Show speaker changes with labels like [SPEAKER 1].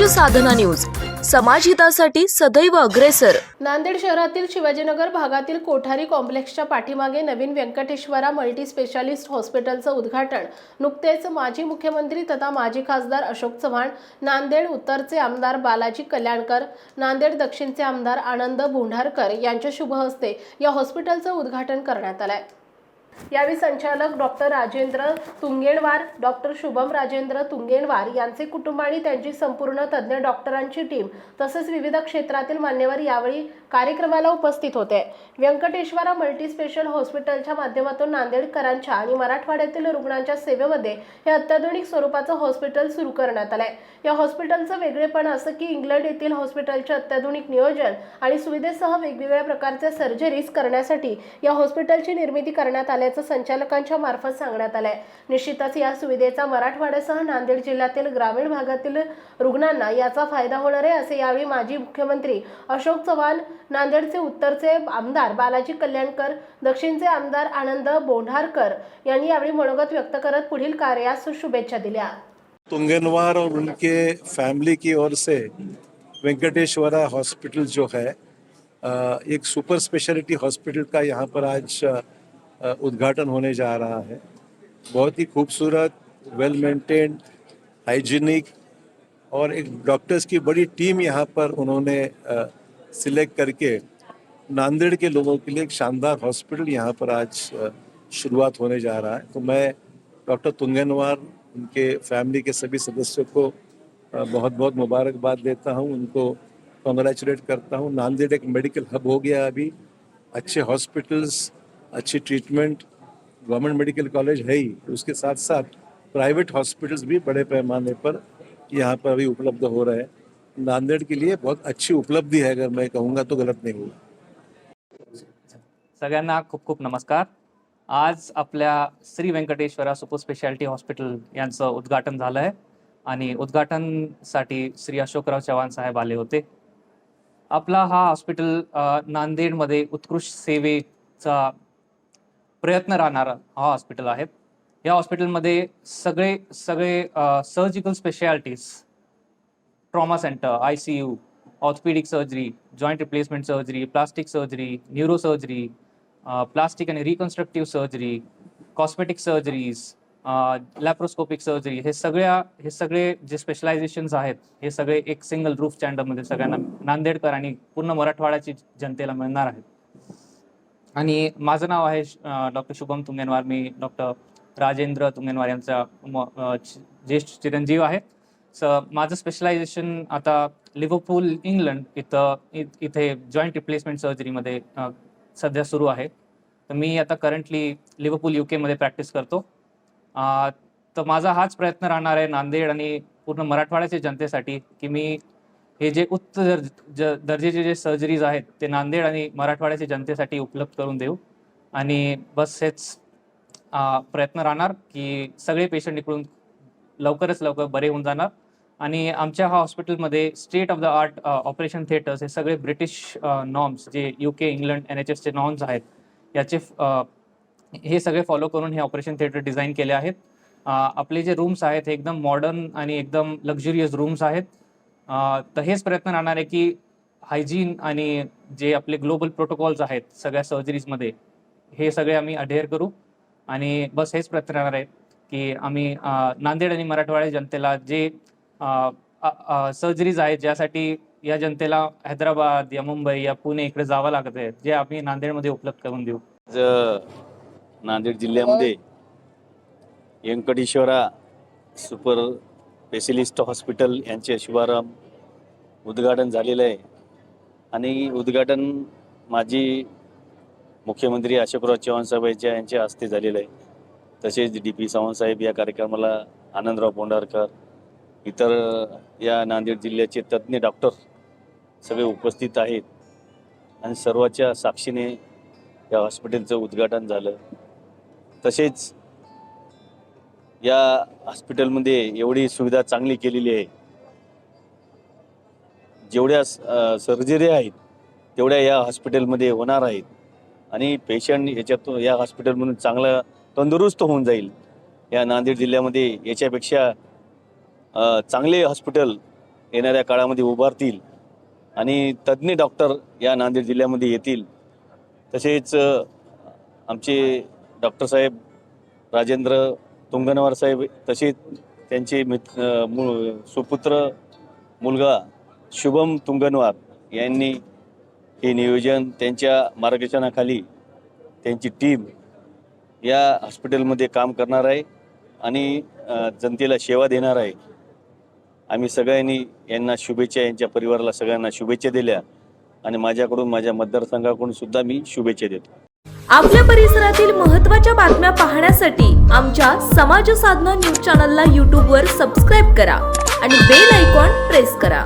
[SPEAKER 1] स्वराज्य साधना न्यूज. समाजहितासाठी सदैव अग्रेसर.
[SPEAKER 2] नांदेड शहरातील शिवाजीनगर भागातील कोठारी कॉम्प्लेक्सच्या पाठीमागे नवीन व्यंकटेश्वरा मल्टी स्पेशालिस्ट हॉस्पिटलचं उद्घाटन. नुकतेच माजी मुख्यमंत्री तथा माजी खासदार अशोक चव्हाण नांदेड उत्तरचे आमदार बालाजी कल्याणकर नांदेड दक्षिणचे आमदार आनंद भोंढारकर यांच्या शुभ हस्ते या हॉस्पिटलचं उद्घाटन करण्यात आलंय. यावेळी संचालक डॉक्टर राजेंद्र तुंगेणवार डॉक्टर शुभम राजेंद्र तुंगेणवार यांचे कुटुंब आणि त्यांची संपूर्ण तज्ज्ञ डॉक्टरांची टीम तसेच विविध क्षेत्रातील मान्यवर यावेळी कार्यक्रमाला उपस्थित होते. व्यंकटेश्वरा मल्टीस्पेशल हॉस्पिटलच्या माध्यमातून नांदेडकरांच्या आणि मराठवाड्यातील रुग्णांच्या सेवेमध्ये हे अत्याधुनिक स्वरूपाचं हॉस्पिटल सुरू करण्यात आलंय. या हॉस्पिटलचं वेगळेपण असं की इंग्लंड येथील हॉस्पिटलचे अत्याधुनिक नियोजन आणि सुविधेसह वेगवेगळ्या प्रकारच्या सर्जरीज करण्यासाठी या हॉस्पिटलची निर्मिती करण्यात आल्याचं संचालकांच्या मार्फत सांगण्यात आलंय. निश्चितच या सुविधेचा मराठवाड्यासह नांदेड जिल्ह्यातील ग्रामीण भागातील रुग्णांना याचा फायदा होणार आहे असे यावेळी माजी मुख्यमंत्री अशोक चव्हाण नांदेडचे उत्तरचे आमदार बालाजी कल्याणकर दक्षिणचे आमदार आनंद बोंढारकर यांनी यावेळी मनोगत व्यक्त करत पुढील कार्यास शुभेच्छा दिल्या.
[SPEAKER 3] तुंगनवार और उनके फैमिली की ओर से वेंकटेश्वरा हॉस्पिटल जो है एक सुपर स्पेशलिटी हॉस्पिटल का यहाँ पर आज उद्घाटन होने जा रहा है। बहुत ही खूबसूरत वेल मेंटेन्ड हाइजीनिक और एक डॉक्टर्स की बड़ी टीम यहाँ पर उन्होंने सिलेक्ट करके नांदेड़ के लोगों के लिए एक शानदार हॉस्पिटल यहाँ पर आज शुरुआत होने जा रहा है। तो मैं डॉक्टर तुंगनवार, उनके फैमिली के सभी सदस्यों को बहुत बहुत मुबारकबाद देता हूँ, उनको कॉन्ग्रेचुलेट करता हूँ। नांदेड़ एक मेडिकल हब हो गया अभी। अच्छे हॉस्पिटल्स, अच्छी ट्रीटमेंट, गवर्नमेंट मेडिकल कॉलेज है ही। उसके साथ साथ प्राइवेट हॉस्पिटल्स भी बड़े पैमाने पर यहाँ पर अभी उपलब्ध हो रहे हैं। नांदेड़ के लिए बहुत अच्छी उपलब्धि है अगर मैं कहूँगा तो गलत नहीं होगा।
[SPEAKER 4] सगळ्यांना खूप खूप नमस्कार. आज आपल्या Shri Venkateshwara super speciality hospital यांचं उद्घाटन झालं आहे आणि उद्घाटनसाठी श्री अशोकराव चव्हाण साहेब आले होते. आपला हा हॉस्पिटल नांदेडमध्ये उत्कृष्ट सेवेचा प्रयत्न राहणारा हा हॉस्पिटल आहे. या हॉस्पिटलमध्ये सगळे सगळे surgical specialities trauma centre I C U orthopaedic surgery joint replacement surgery plastic surgery neuro surgery plastic आणि reconstructive surgery cosmetic surgeries laparoscopic surgery हे सगळ्या हे सगळे जे स्पेशलायझेशन्स आहेत हे सगळे एक सिंगल रूफ स्टँडमध्ये सगळ्यांना नांदेडकर आणि पूर्ण मराठवाड्याची जनतेला मिळणार आहेत. आणि माझं नाव आहे डॉक्टर शुभम तुंगेनवार. मी डॉक्टर राजेंद्र तुंगेनवार यांचा ज्येष्ठ चिरंजीव आहे. स माझं स्पेशलायझेशन आता लिव्हरपूल इंग्लंड इथं इ- इथे जॉईंट रिप्लेसमेंट सर्जरीमध्ये सध्या सुरू आहे. तर मी आता करंटली लिव्हरपूल यू केमध्ये प्रॅक्टिस करतो. तर माझा हाच प्रयत्न राहणार आहे नांदेड आणि पूर्ण मराठवाड्याच्या जनतेसाठी की मी हे जे उच्च दर्ज ज- जे सर्जरीज आहेत ते नांदेड आणि मराठवाड्याच्या जनतेसाठी उपलब्ध करून देऊ. आणि बस हेच प्रयत्न राहणार की सगळे पेशंट इकडून लवकरच लवकर बरे होऊन जाणार. आणि आमच्या हा हॉस्पिटलमध्ये state of the art operation theatres हे सगळे ब्रिटिश नॉर्म्स जे U K England N H एसचे नॉर्म्स आहेत याचे हे सगळे फॉलो करून हे ऑपरेशन थिएटर डिझाईन केले आहेत. आपले जे रूम्स आहेत हे एकदम मॉडर्न आणि एकदम लक्झुरियस रूम्स आहेत. तर हेच प्रयत्न राहणार आहे की हायजीन आणि जे आपले ग्लोबल प्रोटोकॉल्स आहेत सगळ्या सर्जरीजमध्ये हे सगळे आम्ही अडेअर करू. आणि बस हेच प्रयत्न राहणार आहे. की आम्ही नांदेड आणि मराठवाड्या जनतेला जे सर्जरीज आहेत ज्यासाठी या जनतेला हैदराबाद या मुंबई या पुणे इकडे जावं लागत आहे जे आम्ही नांदेडमध्ये उपलब्ध करून देऊ.
[SPEAKER 5] नांदेड जिल्ह्यामध्ये व्यंकटेश्वरा सुपर स्पेशलिस्ट हॉस्पिटल यांचे शुभारंभ उद्घाटन झालेलं आहे. आणि उद्घाटन माजी मुख्यमंत्री अशोकराव चव्हाण साहेब यांच्या हस्ते झालेलं आहे. तसेच डी पी सावंतसाहेब या कार्यक्रमाला आनंदराव पोंडारकर इतर या नांदेड जिल्ह्याचे तज्ज्ञ डॉक्टर सगळे उपस्थित आहेत. आणि सर्वाच्या साक्षीने या हॉस्पिटलचं उद्घाटन झालं. तसेच या हॉस्पिटलमध्ये एवढी सुविधा चांगली केलेली आहे. जेवढ्या सर्जरी आहेत तेवढ्या या हॉस्पिटलमध्ये होणार आहेत. आणि पेशंट याच्यातून या हॉस्पिटलमधून चांगला तंदुरुस्त होऊन जाईल. या नांदेड जिल्ह्यामध्ये याच्यापेक्षा चांगले हॉस्पिटल येणाऱ्या काळामध्ये उभारतील आणि तज्ज्ञ डॉक्टर या नांदेड जिल्ह्यामध्ये येतील. तसेच आमचे डॉक्टर साहेब राजेंद्र तुंगनवार साहेब तसेच त्यांचे मित सुपुत्र मुलगा शुभम तुंगनवार यांनी हे नियोजन त्यांच्या मार्गदर्शनाखाली त्यांची टीम या हॉस्पिटलमध्ये काम करणार आहे आणि जनतेला सेवा देणार आहे. आम्ही सगळ्यांनी यांना शुभेच्छा यांच्या परिवाराला सगळ्यांना शुभेच्छा दिल्या आणि माझ्याकडून माझ्या मतदारसंघाकडून सुद्धा मी शुभेच्छा देतो.
[SPEAKER 1] आपल्या परिसरातील महत्त्वाच्या बातम्या पाहण्यासाठी आमच्या समाज साधना न्यूज चॅनलला यूट्यूबवर सबस्क्राईब करा आणि बेल आयकॉन प्रेस करा.